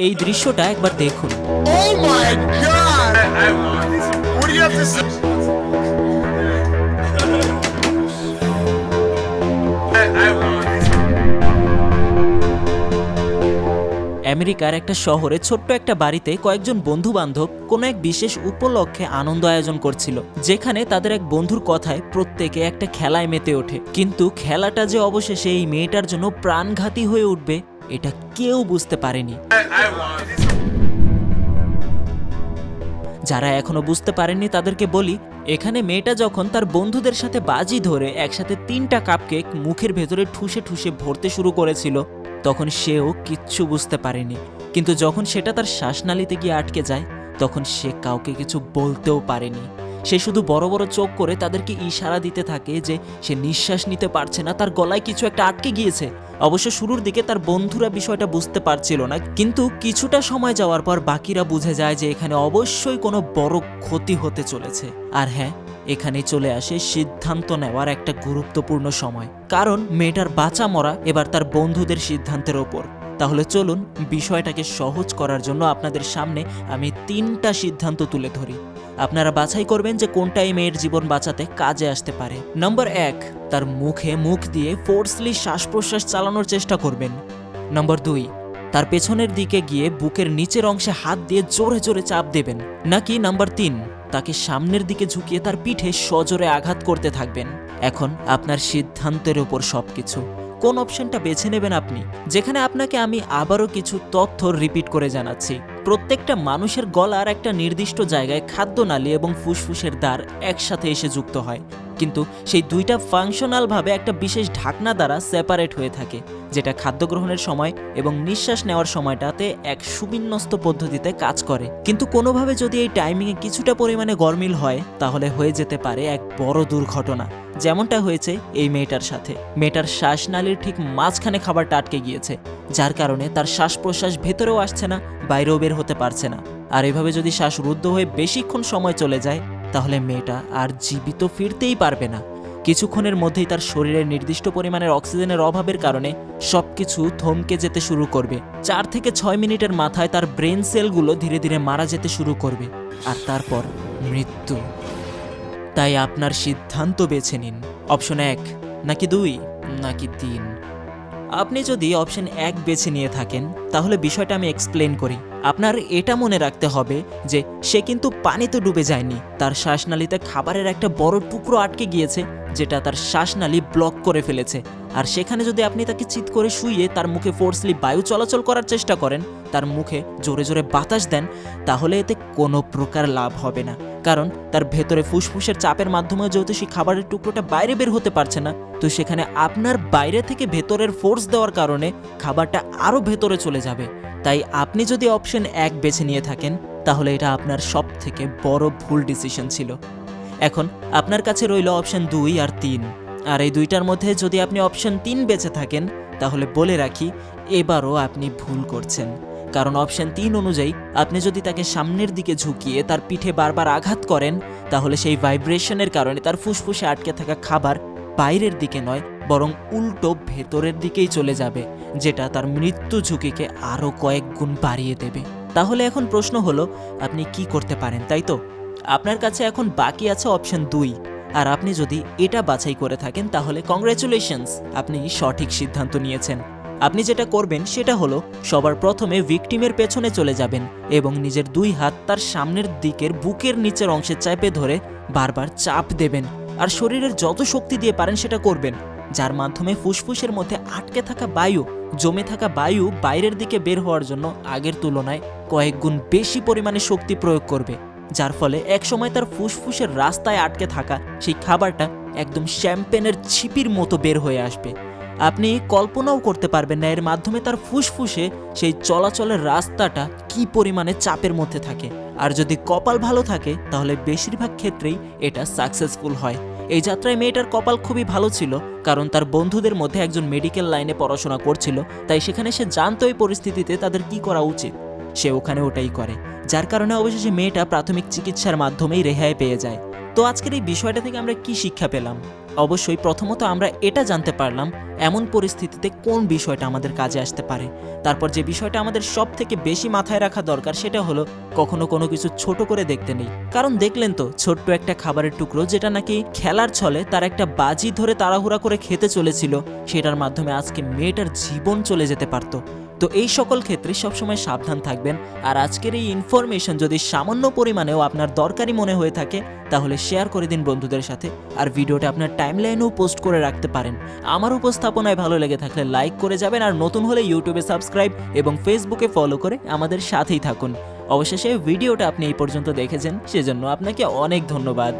এই দৃশ্যটা একবার দেখুন। Oh? আমেরিকার একটা শহরে ছোট্ট একটা বাড়িতে কয়েকজন বন্ধু বান্ধব কোনো এক বিশেষ উপলক্ষে আনন্দ আয়োজন করছিল যেখানে তাদের এক বন্ধুর কথায় প্রত্যেকে একটা খেলায় মেতে ওঠে। কিন্তু খেলাটা যে অবশেষে এই মেয়েটার জন্য প্রাণঘাতী হয়ে উঠবে এটা কেউ বুঝতে পারেনি। যারা এখনও বুঝতে পারেননি তাদেরকে বলি, এখানে মেয়েটা যখন তার বন্ধুদের সাথে বাজি ধরে একসাথে তিনটা কাপকেক মুখের ভেতরে ঠুসে ঠুসে ভরতে শুরু করেছিল, তখন সেও কিচ্ছু বুঝতে পারেনি। কিন্তু যখন সেটা তার শ্বাসনালীতে গিয়ে আটকে যায়, তখন সে কাউকে কিছু বলতেও পারেনি। সে শুধু বড় বড় চোখ করে তাদেরকে ইশারা দিতে থাকে যে সে নিঃশ্বাস নিতে পারছে না। তার গলায় কিছু একটা আটকে গিয়েছে। অবশ্য শুরুর দিকে তার বন্ধুরা বিষয়টা বুঝতে পারছিল না, কিন্তু কিছুটা সময় যাওয়ার পর বাকিরা বুঝে যায় যে এখানে অবশ্যই কোনো বড় ক্ষতি হতে চলেছে। আর হ্যাঁ এখানে চলে আসে সিদ্ধান্ত নেওয়ার একটা গুরুত্বপূর্ণ সময়। কারণ মেয়েটার বাঁচা মরা এবার তার বন্ধুদের সিদ্ধান্তের ওপর। তাহলে চলুন বিষয়টাকে সহজ করার জন্য আপনাদের সামনে আমি তিনটা সিদ্ধান্ত তুলে ধরি। আপনারা বাছাই করবেন যে কোনটা এই মেয়ের জীবন বাঁচাতে কাজে আসতে পারে। নম্বর এক, তার মুখে মুখ দিয়ে ফোর্সলি শ্বাস প্রশ্বাস চালানোর চেষ্টা করবেন। নম্বর দুই, তার পেছনের দিকে গিয়ে বুকের নিচের অংশে হাত দিয়ে জোরে জোরে চাপ দেবেন। নাকি নাম্বার তিন, তাকে সামনের দিকে ঝুঁকিয়ে তার পিঠে সজোরে আঘাত করতে থাকবেন। এখন আপনার সিদ্ধান্তের ওপর সবকিছু। কোন অপশনটা বেছে নেবেন আপনি? যেখানে আপনাকে আমি আবারও কিছু তথ্য রিপিট করে জানাচ্ছি। প্রত্যেকটা মানুষের গলার একটা নির্দিষ্ট জায়গায় খাদ্যনালী এবং ফুসফুসের দ্বার একসাথে এসে যুক্ত হয়। কিন্তু সেই দুইটা ফাংশনালভাবে একটা বিশেষ ঢাকনা দ্বারা সেপারেট হয়ে থাকে, যেটা খাদ্য গ্রহণের সময় এবং নিঃশ্বাস নেওয়ার সময়টাতে এক সুবিন্যস্ত পদ্ধতিতে কাজ করে। কিন্তু কোনোভাবে যদি এই টাইমিংয়ে কিছুটা পরিমাণে গরমিল হয়, তাহলে হয়ে যেতে পারে এক বড় দুর্ঘটনা। যেমনটা হয়েছে এই মেয়েটার সাথে। মেয়েটার শ্বাসনালীর ঠিক মাঝখানে খাবারটা আটকে গিয়েছে, যার কারণে তার শ্বাস প্রশ্বাস ভেতরেও আসছে না, বাইরেও বের হতে পারছে না। আর এভাবে যদি শ্বাস রুদ্ধ হয়ে বেশিক্ষণ সময় চলে যায় তাহলে মেয়েটা আর জীবিত ফিরতেই পারবে না। কিছুক্ষণের মধ্যেই তার শরীরের নির্দিষ্ট পরিমাণের অক্সিজেনের অভাবের কারণে সব কিছু থমকে যেতে শুরু করবে। চার থেকে ছয় মিনিটের মাথায় তার ব্রেন সেলগুলো ধীরে ধীরে মারা যেতে শুরু করবে আর তারপর মৃত্যু। তাই আপনার সিদ্ধান্ত বেছে নিন। অপশন এক, নাকি দুই, নাকি তিন? আপনি যদি অপশন এক বেছে নিয়ে থাকেন, তাহলে বিষয়টা আমি এক্সপ্লেন করি। আপনার এটা মনে রাখতে হবে যে, সে কিন্তু পানিতে ডুবে যায়নি। তার শ্বাসনালীতে খাবারের একটা বড় টুকরো আটকে গিয়েছে। যেটা তার শ্বাসনালী ব্লক করে ফেলেছে। আর সেখানে যদি আপনি তাকে চিৎ করে শুইয়ে তার মুখে ফোর্সলি বায়ু চলাচল করার চেষ্টা করেন, তার মুখে জোরে জোরে বাতাস দেন, তাহলে এতে কোনো প্রকার লাভ হবে না। কারণ তার ভেতরে ফুসফুসের চাপের মাধ্যমে যেহেতু সেই খাবারের টুকরোটা বাইরে বের হতে পারছে না, তো সেখানে আপনার বাইরে থেকে ভেতরের ফোর্স দেওয়ার কারণে খাবারটা আরও ভেতরে চলে যাবে। তাই আপনি যদি অপশন এক বেছে নিয়ে থাকেন, তাহলে এটা আপনার সব থেকে বড় ভুল ডিসিশন ছিল। এখন আপনার কাছে রইল অপশন দুই আর তিন। আর এই দুইটার মধ্যে যদি আপনি অপশন তিন বেঁচে থাকেন, তাহলে বলে রাখি, এবারও আপনি ভুল করছেন। কারণ অপশন তিন অনুযায়ী আপনি যদি তাকে সামনের দিকে ঝুঁকিয়ে তার পিঠে বারবার আঘাত করেন, তাহলে সেই ভাইব্রেশনের কারণে তার ফুসফুসে আটকে থাকা খাবার বাইরের দিকে নয়, বরং উল্টো ভেতরের দিকেই চলে যাবে, যেটা তার মৃত্যু ঝুঁকিকে আরও কয়েক গুণ বাড়িয়ে দেবে। তাহলে এখন প্রশ্ন হলো, আপনি কি করতে পারেন, তাই তো? আপনার কাছে এখন বাকি আছে অপশন দুই। আর আপনি যদি এটা বাছাই করে থাকেন, তাহলে কংগ্রেচুলেশনস আপনি সঠিক সিদ্ধান্ত নিয়েছেন। আপনি যেটা করবেন, সেটা হলো সবার প্রথমে ভিকটিমের পেছনে চলে যাবেন এবং নিজের দুই হাত তার সামনের দিকের বুকের নিচের অংশে চাপে ধরে বারবার চাপ দেবেন। আর শরীরের যত শক্তি দিয়ে পারেন, সেটা করবেন। যার মাধ্যমে ফুসফুসের মধ্যে আটকে থাকা বায়ু, জমে থাকা বায়ু বাইরের দিকে বের হওয়ার জন্য আগের তুলনায় কয়েক গুণ বেশি পরিমাণে শক্তি প্রয়োগ করবে। যার ফলে একসময় তার ফুসফুসের রাস্তায় আটকে থাকা সেই খাবারটা একদম শ্যাম্পেনের ছিপির মতো বের হয়ে আসবে। আপনি কল্পনাও করতে পারবেন না এর মাধ্যমে তার ফুসফুসে সেই চলাচলের রাস্তাটা কি পরিমাণে চাপের মধ্যে থাকে। আর যদি কপাল ভালো থাকে, তাহলে বেশিরভাগ ক্ষেত্রেই এটা সাকসেসফুল হয়। এই যাত্রায় মেয়েটার কপাল খুবই ভালো ছিল, কারণ তার বন্ধুদের মধ্যে একজন মেডিকেল লাইনে পড়াশোনা করছিল, তাই সেখানে সে জানতো এই পরিস্থিতিতে তাদের কি করা উচিত। সে ওখানে ওটাই করে। যার কারণে অবশেষে মেয়েটা প্রাথমিক চিকিৎসার মাধ্যমেই রেহাই পেয়ে যায়। তো আজকের এই বিষয়টা থেকে আমরা কি শিক্ষা পেলাম? অবশ্যই প্রথমত আমরা এটা জানতে পারলাম, এমন পরিস্থিতিতে কোন বিষয়টা আমাদের কাজে আসতে পারে। তারপর যে বিষয়টা আমাদের সব থেকে বেশি মাথায় রাখা দরকার সেটা হলো, কখনো কোনো কিছু ছোট করে দেখতে নেই। কারণ দেখলেন তো, ছোট্ট একটা খাবারের টুকরো যেটা নাকি খেলার ছলে তার একটা বাজি ধরে তাড়াহুড়া করে খেতে চলেছিল, সেটার মাধ্যমে আজকে মেয়েটার জীবন চলে যেতে পারতো। তো এই সকল ক্ষেত্রে সবসময় সাবধান থাকবেন। আর আজকের এই ইনফরমেশন যদি সামান্য পরিমাণেও আপনার দরকারি মনে হয়ে থাকে, তাহলে শেয়ার করে দিন বন্ধুদের সাথে আর ভিডিওটা আপনার টাইমলাইনেও পোস্ট করে রাখতে পারেন। আমার উপস্থাপনায় ভালো লেগে থাকলে লাইক করে যাবেন আর নতুন হলে ইউটিউবে সাবস্ক্রাইব এবং ফেসবুকে ফলো করে আমাদের সাথেই থাকুন। অবশেষে ভিডিওটা আপনি এই পর্যন্ত দেখেছেন, সেজন্য আপনাকে অনেক ধন্যবাদ।